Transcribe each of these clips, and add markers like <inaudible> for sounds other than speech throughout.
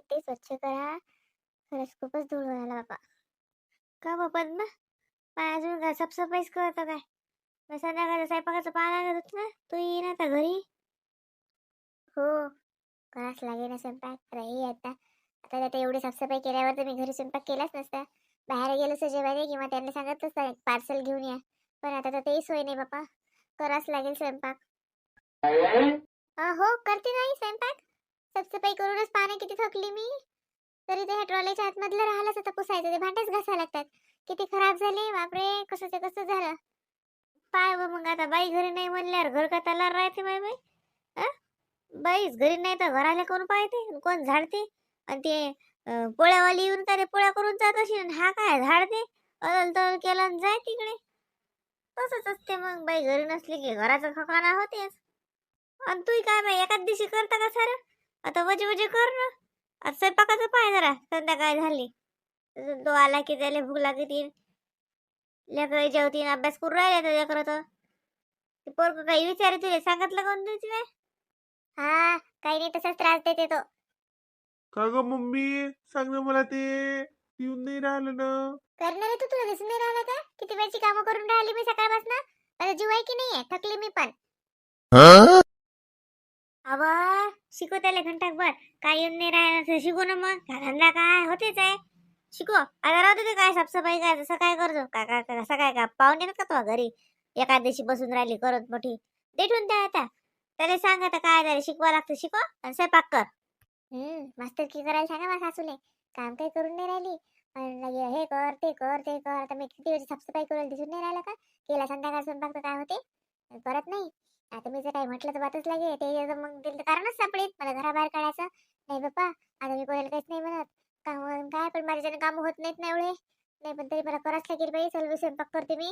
ते स्वच्छ करा. खरंच खूपच धूळ व्हायला बाबा. का बाबा? ना पण अजून काय साफसफाईच करतो काय? मग संध्याकाळचा स्वयंपाकाचं पाहा लागत ना तू ये ना आता घरी. हो कराच लागेल ना स्वयंपाक. रही आता. आता आता एवढी साफसफाई केल्यावर तर मी घरी स्वयंपाक केलाच नसता. बाहेर गेलो असं जेवायला किंवा त्यांनी सांगत असता पार्सल घेऊन या. पण आता तर तेही सोय नाही बापा कराच लागेल स्वयंपाक. हो करते नाही स्वयंपाक. साफसफाई करूनच पाहणे किती थकली मी. तरी ते ट्रॉलीच्या आतमधलं राहिलंच आता पुसायचं. ते भांडेच घासायला लागतात. किती खराब झाले. बापरे कसं ते कसं झालं? पाय व मग आता बाई घरी नाही म्हणल्यावर घर का तलार राहते बाई बाई? अं? बाईच घरी नाही तर घराला कोण पाहते कोण झाडते? आणि ते अं, पोळ्यावाली येऊन का ते पोळ्या करून जात असेल हा काय झाडते? अदल तदल केला आणि जाय तिकडे. तसंच असते मग. बाई घरी नसली की घराचं खकाना होतेच. आणि तू काय बाई एकाच दिवशी करता का सारं? आता वजे वजे कर ना. आता स्वयंपाकाचं पाय जरा संध्याकाळ झाली. तो आला की त्याला भूक लागते लेकरं जेवतीन अभ्यास करून राहिले तर लेकरं तर. ते पोरग काही विचारे तुला सांगितलं कोण तुझी हा काही नाही तसाच त्रास देते तो. का ग मम्मी? सांग ना मला ते. येऊन नाही राहिलं ना. करणार आहे तू तुला दिसून नाही राहिला का? किती वेळची कामं करून राहिली मी सकाळपासून? माझा जीव आहे की नाहीये थकली मी पण. अवा शिकू त्याला घंटाकभर काय येऊन नाही राहिला तर शिकू ना मग. घरांना धंदा काय होतेच आहे. शिको. आता राहू दे काय साफसफाई काय तसं काय करतो. काय काय कसं काय का पाहुणे ना का तो घरी? एका दिवशी बसून राहिली करत मोठी. देठून द्या आता. त्याला सांग आता काय त्याला शिकवा लागतं. शिको आणि स्वयंपाक कर. हम्म मास्तर की करायला सांगा मला सासूले. काम काही करून नाही राहिली. लगे हे कर ते कर ते कर. आता मी किती वेळची साफसफाई करून दिसून नाही राहिलं का? केला संध्याकाळ स्वयंपाक तर काय होते? करत नाही. आता मी जर काही म्हटलं तर बातच लागे ते मग दिलं तर कारणच सापडेल मला घराबाहेर काढायचं. नाही बाप्पा आता मी कोणाला काहीच नाही म्हणत. काम काय पण माझ्याच्याने काम होत नाहीत ना एवढे. नाही पण तरी मला करावंच लागेल बाई चल मी स्वयंपाक करते मी.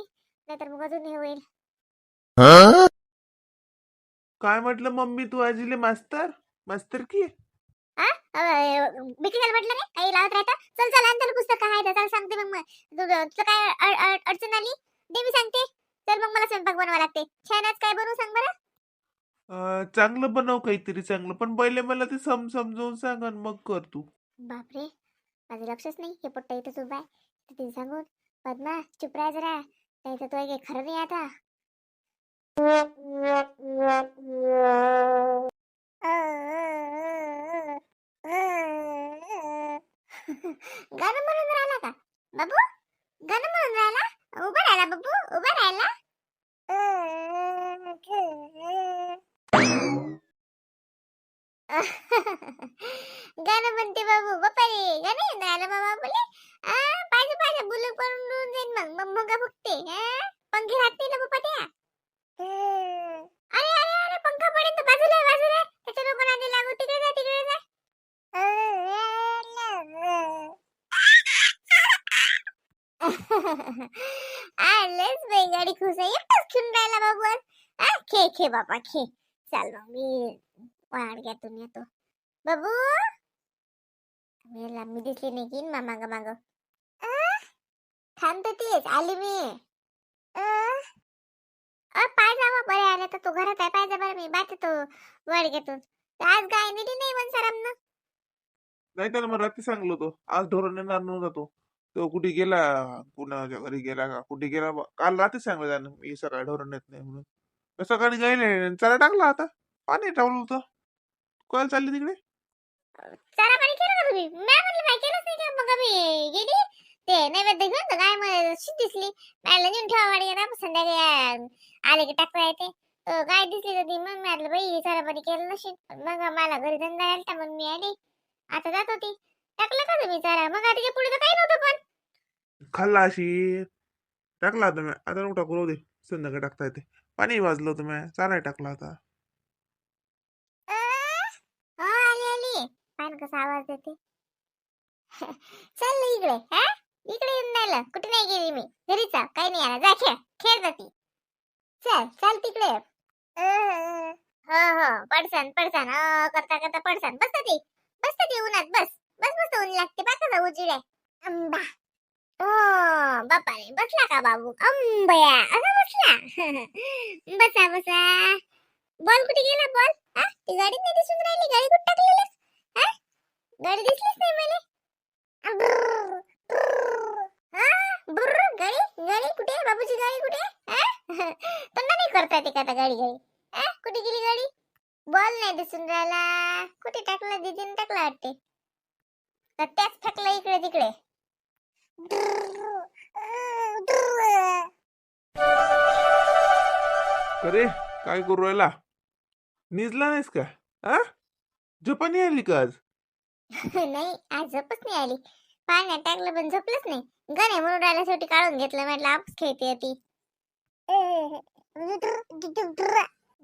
नाहीतर मग अजून हे? होईल काय म्हटलं मम्मी तू आजीले मास्तर? मास्तर की? बिकी झालं म्हटलं नाही काही लावत राहता? चल चल आणि त्याला पुस्तक काय आहे चल सांगते मग तुला काय अड- अड- अडचण आली? दे मी सांगते. चल मग मला स्वयंपाक बनवा लागते. छान आज काय बनवू सांग बरं? अं, चांगलं बनव काहीतरी चांगलं पण पहिले मला ते सम समजावून सांग आणि मग कर तू. बापरे! माझं लक्षच नाही. हे पोट्ट इथंच उभा आहे. तर तिने सांगून पद्मा चुप राहा जरा. नाही तर तो एक खरं नाही आता गाणं म्हणून राहिला का बाबू गाणं म्हणून राहिला उभा राहिला बाबू उभा राहिला गाणं म्हणते बाबू बापा रे गाणं येऊन राहिलं बाबा बोले आ पाहिजे पाहिजे बुलू करून देऊन जाईन मग मग मग फुकते आ? पंखे राहते ना बाबा त्या अरे अरे अरे पंखा पडेल तर बाजूला आहे, बाजूला आहे. त्याच्या नको नादी लागू तिकडे जा तिकडे जा आलेच बाई गाडी खुश आहे. एकटाच खेळून राहिला बाबू हा खे खे बाबा खे चाल मग मी वाडग्यातून येतो. बाबू. मी मी दिसली नाही की मामा ग माग. थांबतो तीच आली मी. पाय जावा बरे आले तर तू घरात आहे. पाय जा बरं मी बात तो वाडग्यातून आज गाय नेली नाही पण सरांना. नाही त्याला मग रात्री सांगलो तो आज ढोरण येणार नव्हता तो. तो कुठे गेला? कुणाच्या घरी गेला का? कुठे गेला बा- काल रात्री सांगलं त्यानं मी सकाळी ढोरण येत नाही म्हणून. तर सकाळी गेले चला टाकला आता. पाणी टाकलं होतं. कोणाला चालली तिकडे? चारा पाणी केलं का तुम्ही? मी म्हणलं काय केलंच नाही का? मग आम्ही गेली. ते नैवेद्य घेऊन तर काय? मग शीत दिसली मला नेऊन ठेवा वाडी ना संध्याकाळी आ- आले की टाकता येते तर गाय दिसली तर ती मग म्हटलं बाई चारा पाणी केलं नशील मग मला घरी धंदा आलता मग मी आली. आता जात होती. टाकलं का तुम्ही चारा? मग आता पुढे तर काही नव्हतं पण. खाल्ला अशी टाकला होता मी. आता नको टाकू राहू दे. संध्याकाळी टाकता येते. पाणी वाजलं होतं मी. चारा टाकला होता. हो आली आली. पान कसा आवाज देते <laughs> चल इकडे. हा? इकडे येऊन राहिलं. कुठे नाही गेली मी. घरीच आहो, काही नाही आला. जा खेळ. खेळ जाती चल चल तिकडे. अं, हो हो. पडसान पडसान. अं, करता करता पडसान. बसता ती. बसता ती उन्हात. बस. बस बस. ऊन लागते. बाका उजिड आहे आंबा. ओ बापा रे बसला का बाबू? अंबया असा बसला. <laughs> बसा बसा. बॉल कुठे गेला? बॉल? हा ती गाडी नाही दिसून राहिली. गाडी कुठे टाकलेलीस? हा गाडी दिसलीच नाही मला. हा, गाडी? गाडी कुठे आहे? बाबूची गाडी कुठे आहे? हा? <laughs> नाही करता येते का आता गाडी गाडी. हा? कुठे गेली गाडी? बॉल नाही दिसून राहिला. कुठे टाकला? दीदीने टाकला वाटते. त्याच फेकला इकडे तिकडे. अरे काय करू राहिला? निजला नाहीस का? आ? जपानी आली का आज? <laughs> नाही आज झोपच नाही आली. पाण्यात टाकलं पण झोपलंच नाही. गणे म्हणून राहिला शेवटी काढून घेतलं म्हटलं आपच खेळते ती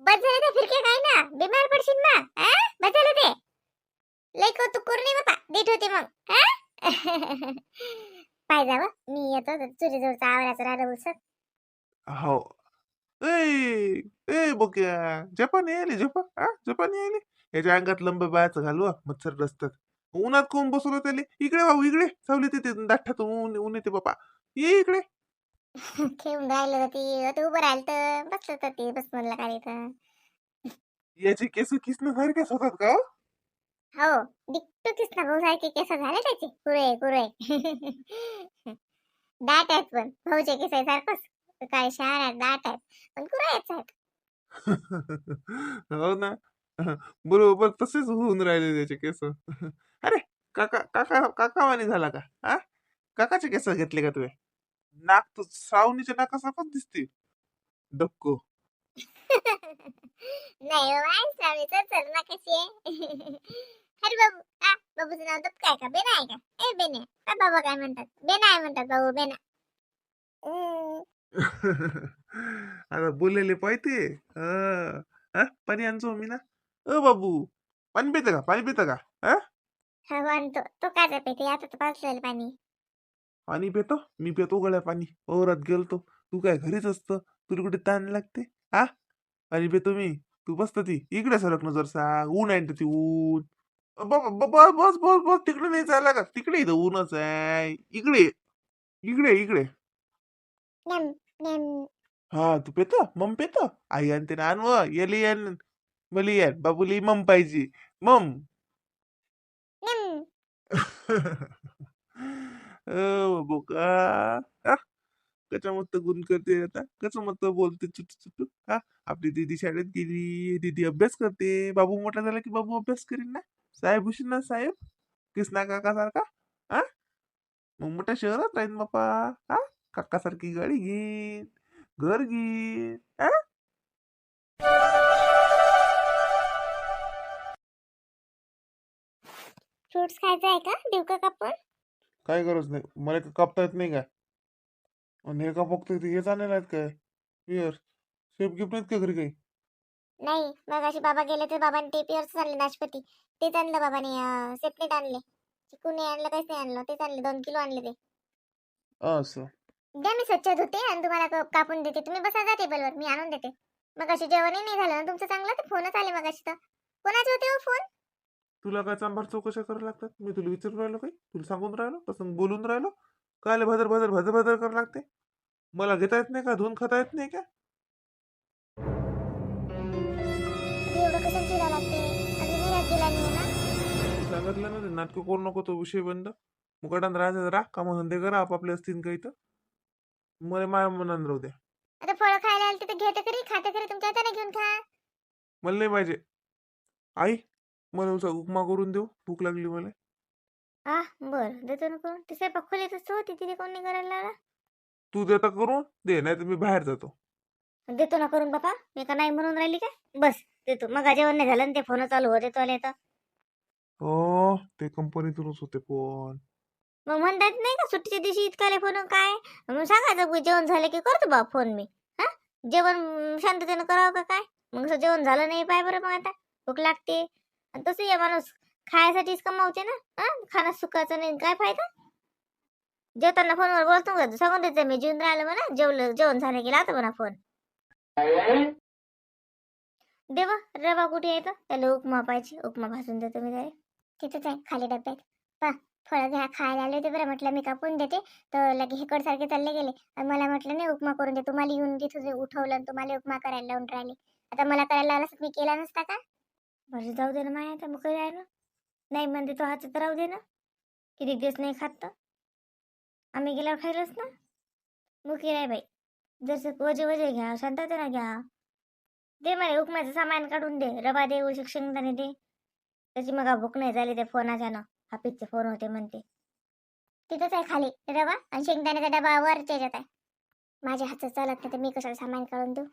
बस झालं ते फिरके काय ना? बिमार पडशील ना? हा? बस झालं ते. लय कौतुक करू नये बापा. देत होते मग. हा? <laughs> पाय जावं मी येतो तुझ्या जवळचा आवराचं राहिलं उसत हो. ए ए बोक्या. जपानी आली जपान हा जपानी आली याच्या अंगात लंब बायाचं घालू हा, मच्छर रस्त्यात. उन्हात कोण बसवलं त्याले? इकडे भाऊ इकडे. सावली तिथे दाठ्ठातून ऊन ऊन येते बापा. ये इकडे. <laughs> खेळून राहिलं तर ती आता उभं राहिलं तर बसलं तर ती बस म्हणलं काय तर याचे केस सारखेच होतात का हो? हो. डिक्टो किसना भाऊ सारखे केस झाले त्याचे? कुरे कुरे <laughs> दाट आहेत पण. भाऊचे केस आहे सारखंच. काय शहरात दाट आहेत. पण कुरायच आहेत <laughs> हो ना. <laughs> बरोबर तसेच होऊन राहिले त्याचे केस. अरे काका काका काकावानी झाला का? हा? काकाचे केस घेतले का तुम्ही? नाक तर श्रावणीच्या नाकासारखंच दिसते. डक्को नाही हो स्वामी तर चल ना कशी आहे. अरे बाबू हा बाबूचं नाव तर काय का? बेना आहे का? ए बेने का बाबा काय म्हणतात? बेना आहे म्हणतात बाबू बेना. अं, <laughs> आता बोललेले पाहिजे? पाणी आणतो मी ना. अ बाबू पाणी पितं का? पाणी पितं का? हा हा आणतो. तो काय पेते आता तर पाचलेलं पाणी. पाणी पितो? मी पितो गळ्या पाणी. ओरात गेलतो. तू काय घरीच असतं? तुला कुठे ताण लागते? हा पाणी पितो मी. तू बसत ती इकडे सरक नजर सांग ऊन आहे ती ऊन. ब- ब- बस बस बस बस तिकडे नाही चालला का तिकडे इथं ऊनच आहे. इकडे ये. इकडे इकडे. नेम नेम. हा तू पेतो? मम पेतो? आई आणते ना आणव येली आण मली यान बाबूली मम पाहिजे. मम. नेम. <laughs> अ बोका. हा? कचा मत गुण करते आता. कसं मत बोलते चुटू चुटू. हा आपली दीदी शाळेत गेली. दीदी अभ्यास करते. बाबू मोठा झाला की बाबू अभ्यास करीन ना? साहेब होशील ना साहेब कृष्णा काका सारखा हा मग मोठ्या शहरात राहीन बापा हा काका सारखी गाडी घेईन घर घेईन हा फ्रुट्स खायचं आहे का? देऊ का कापून? काय गरज नाही. मला का कापता येत नाही का? आणि हे का फक्त हे जाणार आहेत काय? पिअर शेप गिफ्ट नाहीत का घरी काही? नाही मग अशी बाबा गेले तर बाबांनी ते पिअर्स आणले नाशपती. तेच आणलं बाबाने सेपरेट आणले. नाही आणलं काहीच नाही आणलं. तेच आणले दोन किलो आणले ते. असं. द्या मी स्वच्छ धुते आणि तुम्हाला क- कापून देते. तुम्ही बसा जा टेबलवर मी आणून देते. मग अशी जेवणही नाही झालं ना तुमचं चांगलं? तर फोनच आले मग अशी तर. कोणाचे होते हो फोन? तुला काय चांभार चौकशा करायला लागतात? मी तुला विचारून राहिलो काही? तुला सांगून राहिलो? तसं बोलून राहिलो? काय भदर भदर भदर भदर करावं लागते? मला घेता येत नाही का? धुवून खाता येत नाही का? अजून घरात गेला नाही ना? सांगितलं ना ते नाटकं करू नको तो विषय बंद. मुकाटात राहायचं राहा. कामं धंदे करा आपापले असतील काही तर. मला माया मनात राहू द्या. आता फळं खायला आले तर घेते खरी खाते खरी तुमच्या हाताने घेऊन खा. मला नाही पाहिजे. आई मला उसा उपमा करून देऊ. भूक लागली मला. आ बर. देतो ना करून ते स्वयंपाक खोलीतच तर होती तिथे कोण करायला लावला? तू देता करून. दे नाही तर मी बाहेर जातो. देतो ना करून बापा. मी का नाही म्हणून राहिली काय? बस. देतो मग जेवण नाही झालं ना ते फोन चालू होते तो आले तर? हो ते कंपनीतूनच होते पण मग म्हणतात नाही का सुट्टीच्या दिवशी इतकाले फोन काय? मग सांगायचं जेवण झालं की करतो बा फोन मी हा? जेवण शांततेनं करावं का काय? मग असं जेवण झालं नाही पाय बरं मग आता भूक लागते. आणि तसं या माणूस खायसाठीच कमावते ना हा? खाणं सुखाचं नाही काय फायदा? जेवताना फोनवर बोलतो का? सांगून द्यायचं मी जेवून राहिलं म्हणा जेवलं जेवण झालं की लावतो म्हणा फोन देवा रवा कुठे येतं त्याला उपमा पाहिजे उपमा भाजून देतो मी त्याला. तिथंच आहे खाली डब्यात. पा फळं घ्या खायला आले होते बरं म्हटलं मी कापून देते. तर लगे हेकड चालले गेले. आणि मला म्हटलं नाही उपमा करून दे. तुम्हाला येऊन तिथं जे उठवलं आणि तुम्हाला उपमा करायला लावून राहिले. आता मला करायला आलं मी केला नसता का? बरं जाऊ दे ना माया आता मग काय ना. नाही म्हणते तो हातात तर राहू दे ना. किती दिवस नाही खात तर. आम्ही गेल्यावर खायलाच ना. मुखी राय बाई जसं वजे वजे घ्या शांततेनं घ्या. दे मला हुकमाचं सामान काढून दे. रवा दे उलशक शेंगदाणे दे. त्याची मग भूक नाही झाली ते फोन ना. हापीचे फोन होते म्हणते. तिथंच आहे खाली. रवा आणि शेंगदाण्याचा डबा वर त्याच्यात आहे. माझ्या हातात चालत नाही तर मी कशाला सामान काढून देऊ?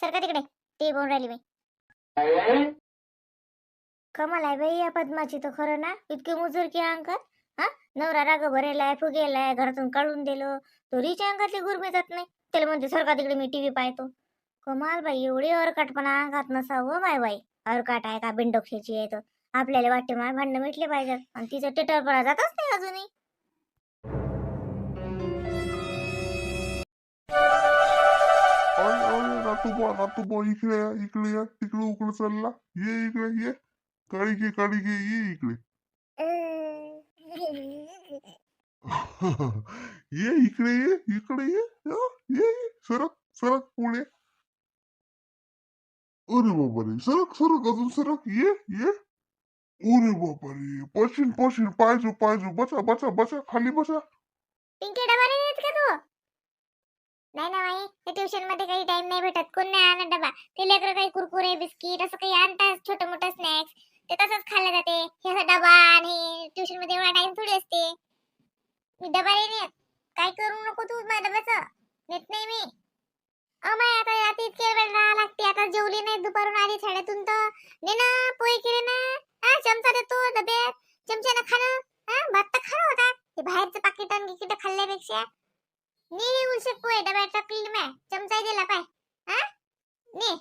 सरका तिकडे? ते बोलून राहिली बाई. कमाल आहे बाई या पद्माची तर खरं ना. इतकी मुजूर की अंकात हा? नवरा राग भरेलाय फुगेलाय घरातून काढून दिलं. तो रिच्या अंगातली गुरमेतात नाही. त्याला म्हणते सरका तिकडे मी टीव्ही पाहतो. कमाल बाई एवढी अरकाटपणा घात नसावं माय बाई. अरकाट आहे का बिंडोक्षाची आहे तर? आपल्याला वाटते माय भांडणं मिटले पाहिजेत आणि तिचं टेटरपणा जातच नाही अजूनही. तू अय तू नातूबा इकडे इकडे या तिकडे उकडे चालला. ये इकडे ये. काळी घे काळी घे ये इकडे. <laughs> ये इकडे ये इकडे ये. ये ये. सरक सरक पुढे. अरे बापरे सरक सरक अजून सरक ये ये. अरे बापरे पशीन पशीन पाहिजे पाहिजे बसा बसा बसा खाली बसा. पिंकी डबा नाही येत का तू? नाही ना माई ते ट्युशनमध्ये काही टाइम नाही भेटत. कोण नाही आणत डबा? ते लेकरं काही कुरकुरे बिस्किट असं काही आणतात छोटे मोठं स्नॅक्स ते तसंच खाल्ले जाते. हे असं डबा आणि ट्युशनमध्ये एवढा टाइम थोडी असते. मी डबा नाही नेत. काय करू नको तू माझ्या डब्याचं नेत नाही मी. अमाय आता यात इतके वेळ राहा लागते. आता जेवली नाही दुपारून आली शाळेतून तर. ने ना पोहे केले ना. हा चमचा देतो डब्यात. चमच्यानं खाणं. हा भात तर खाणं होता. ते बाहेरचं पाकिट आणि गिकिट खाल्ल्यापेक्षा. नी उलशे पोहे डब्यात टाकली मॅ चमचा दिला पाय. हा ने.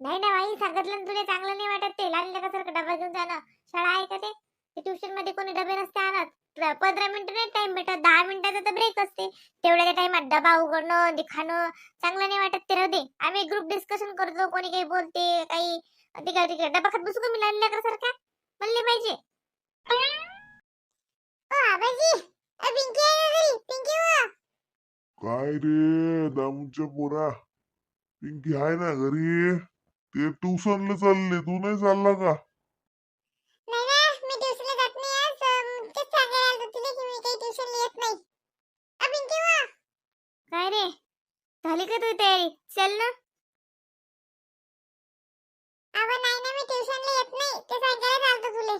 नाही ना बाई सांगितलं तुला चांगलं नाही वाटत ते. लहान लेकरासारखं डबा घेऊन जाणं. शाळा आहे का ते? ट्युशनमध्ये कोणी डबे नसते आणत. पंधरा मिनिटं नाही टाइम भेटत दहा मिनिटाचा तर ब्रेक असते. तेवढ्या टाइमात डबा उघडणं दिखाणं चांगलं नाही वाटत ते राहू दे. आम्ही ग्रुप डिस्कशन करतो कोणी काही बोलते काही तिकडे तिकडे. डबा खात बसू का मी लहान लेकरासारखा? म्हणले पाहिजे. काय रे दामूच्या पोरा? पिंकी आहे ना घरी? ते ट्युशनला चालले तू नाही चालला का नाही ना मी ट्युशनला जात नाही आज अम, तेच सांगायला आलो तुला ट्युशनला येत नाही. अ, पिंकी वा. काय रे? झाली का तुझी तयारी? चल ना. अगं नाही ना मी ट्युशनला येत नाही. ते सांगायला आलतो तुले.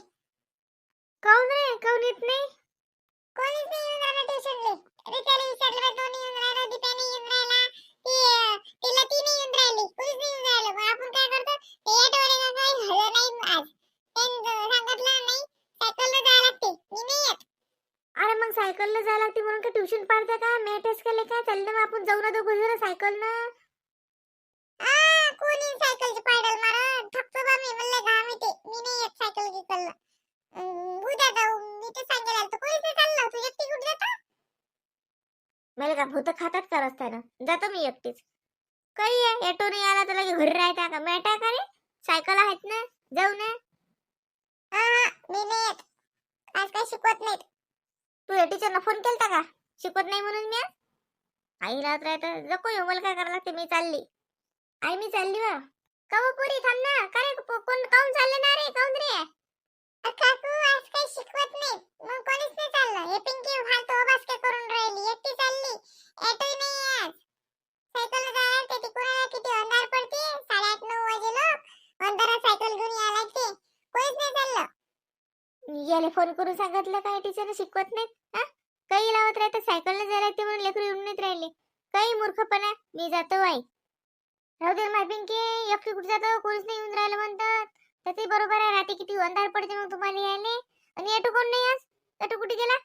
काऊन रे? काऊन येत नाही? कोणीच नाही येऊन राहिला ट्युशनले अरे त्याला विचारलं बा तो नाही येऊन राहिला दीपा नाही येऊन राहिला ती अ, ती नाही येऊन राहिली कोणीच नाही येऊन राहिलं. मग आपण काय करतो? ते ऑटोवाले काही हळं नाही आज. त्यांनी सांगितलं नाही सायकलला जायला लागते. मी नाही येत. अरे मग सायकलला जायला लागते म्हणून का ट्युशन पाडता का? मी टेस्ट केले काय चाललं मग आपण जाऊ ना दोघं जण सायकल ना कोणी मारा बा मी म्हणलं घाम येते. मी नाही येत सायकल गिकल उद्या जाऊ. मी सांगेल आलतो. चाललं तू एकटी कुठे जाता? मला का भूत खातात का रस्त्यानं? जातो मी एकटीच. काही आहे? ऑटो नाही आला तर लगे घरी राहता का? मेटा का रे? सायकल आहेत ना? जाऊ ना. मी नाही येत. आज काय शिकवत नाहीत. तू या टीचरना फोन केलता का? शिकवत नाही म्हणून मी आई राहत राहत नको येऊ मला काय करायला लागते? मी चालली. आई मी चालली वा काव हो पुरी? थांब ना. काय कोण काऊन चालले ना रे काऊन रे? काकू आज काही शिकवत नाही. मग कोणीच नाही चाललं. हे पिंकी फालतू बसके करून राहिली. एकटी चालली. ऑटो नाही आज. सायकल जायला ते कोणाला किती अंधार पडते? साडेआठ नऊ वाजे लोक. अंधारात सायकल घेऊन यायला लागते. कोणीच नाही चाललं. याला फोन करून सांगितलं काय टीचर शिकवत नाही हा? काही लावत राहते सायकलने जायला ते म्हणून लेकरू येऊन नाहीत राहिले. काही मूर्खपणा मी जातो आई. राहू दे माय पिंकी एकटी कुठे जातो? कोणीच नाही येऊन राहिलं म्हणतात. तर ते बरोबर आहे रात्री किती अंधार पडते मग तुम्हाला यायले. आणि येतो कोण नाही आज? येतो कुठे गेला?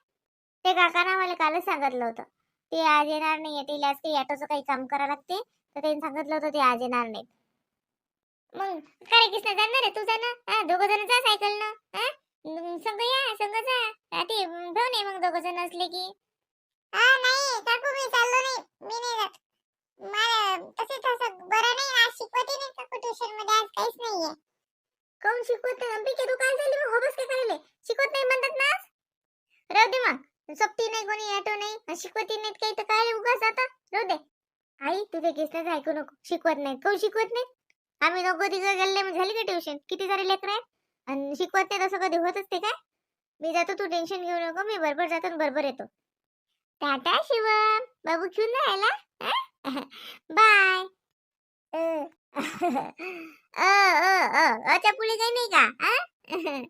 ते काकाना मला कालच सांगितलं होतं. ते आज येणार नाही येते आज काही ऑटोचं काही काम करा लागते. तर त्यांनी सांगितलं होतं ते आज येणार नाही मग काय कृष्ण जाणार आहे तू जाणार? हा दोघं जण जा सायकलनं. हा? संग या संग जा. रात्री घेऊन ये मग दोघं जण असले की. हा नाही काकू मी चाललो नाही. मी नाही जात. मला तसेच असं बरं नाही आज शिकवते नाही काकू ट्युशनमध्ये आज काहीच नाहीये. कोण शिकवत? नाही अंबिके तू काय झाली? मग होबस काय करायले? शिकवत नाही म्हणतात ना राहू दे मग. सोबती नाही कोणी ऑटो नाही शिकवती नाहीत काही तर काय उगाच आता? राहू दे. आई तुझे केसच ऐकू नको. शिकवत नाहीत. कोण शिकवत नाहीत? आम्ही नको तिघं गेले मग झाली का ट्युशन किती सारे लेकर आहेत? आणि शिकवत नाही तसं कधी होत असते काय? मी जातो तू टेन्शन घेऊ नको मी बरोबर जातो बरोबर येतो. टाटा शिवम. बाबू घेऊन राहिला <laughs> बाय. <laughs> अच्छा पुढे काही नाही का <laughs>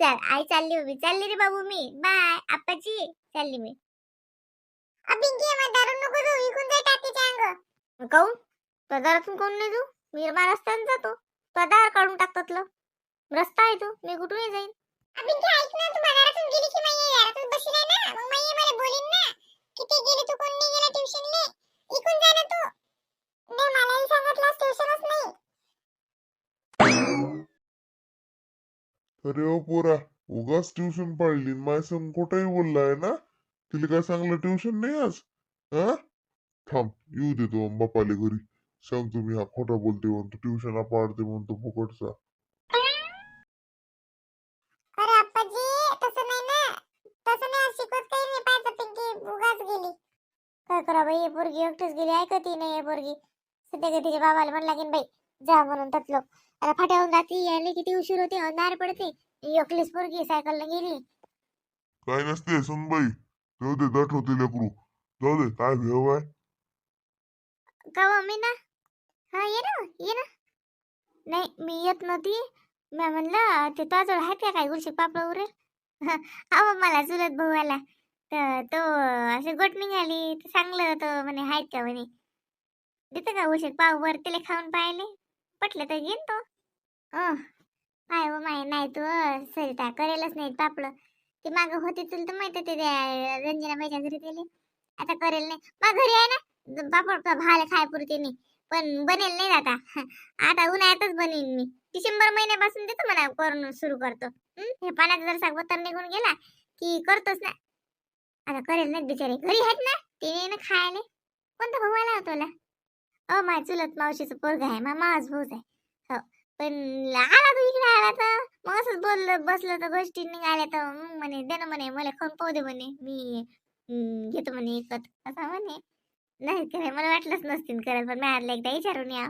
चल आई चालली उभी. चालली रे बाबू मी. बाय. आप्पाची. चालली मी. अभी घे मग दारू नको जाऊ. इकून जाय टाकीच्या अंग. काऊन? तो दारातून कोण नाही जाऊ? मी माझ्या रस्त्याने जातो. तो दार काढून टाकतात लो रस्ता आहे तो. मी कुठूनही जाईन. अभी घे ऐक ना तू बाजारातून गेली की माई दारातून बसली आहे ना? मग माई मला बोलीन ना. की ते गेली तू कोण नाही गेला ट्युशनले इकून जा ना तू. नाही मलाही सांगितलं ट्युशनच नाही. अरे ओ पोरा उगाच ट्युशन पाळली. माय संग खोटंही बोललाय ना? तिला काय सांगलं ट्युशन नाही आज? हा थांब येऊ दे तो बापाले घरी. सांगतो मी हा खोटा बोलते म्हणतो ट्युशन पाडते म्हणतो फुकटचा अरे अप्पाजी तसं नाही ना तसं नाही आज शिकवत काही नाही पाहायचं पिंकी उगाच गेली काय करा बाई हे पोरगी एकटीच गेली ऐकती नाही हे पोरगी. सध्या का तिच्या बाबाला म्हणला की बाई जा म्हणून ततलो आता फाट्यावरून रात्री यायला किती उशीर होते अंधार पडते. एकलीच पोरगी सायकलला गेली. काय नसते सुनबाई जाऊ दे दट होते लेकरू. जाऊ दे काय भेव आहे? का हो, मी ना हा ये ना ये ना. नाही मी येत नव्हती. मी म्हणलं ते तुझ्याजवळ आहेत का काय गुलशी पापड उरेल? <laughs> अहो मला चुलत भाऊ आला तर तो असे गोट निघाली. तर सांगलं तो म्हणे आहेत का म्हणे. देतं का उशीर? पाव वर तिला खाऊन पाहिले. पटलं तर घेईन तो. अं, काय हो माय नाही तू सरिता करेलच नाही पापड. ती मागं होती तुला तर माहिती ते रंजना रंजनाबाईच्या घरी दिले आता करेल नाही. मग घरी आहे ना? पापड भाले खाय पुरते नाही पण बनेल नाही आता. <laughs> आता उन्हाळ्यातच बनेन मी. डिसेंबर महिन्यापासून देतो म्हणा करून सुरू करतो. हे? पाण्याचा जर सागवतर निघून गेला की करतोच ना. आता करेल ना बिचारे. घरी आहेत ना? तिने ना खायला. कोणता भाऊ आला होता तुला? अ माय चुलत मावशीचं पोरग आहे. मा मावाच भाऊच आहे. हो. पण आला तू इकडे आला तर? मग असंच बोललं बसलं तर गोष्टी निघाल्या तर मग म्हणे दे ना म्हणे मला खाऊन पाहू दे म्हणे. मी घेतो म्हणे विकत असं म्हणे. नाही मला वाटलंच नसतील करत पण मॅडला एकदा विचारून या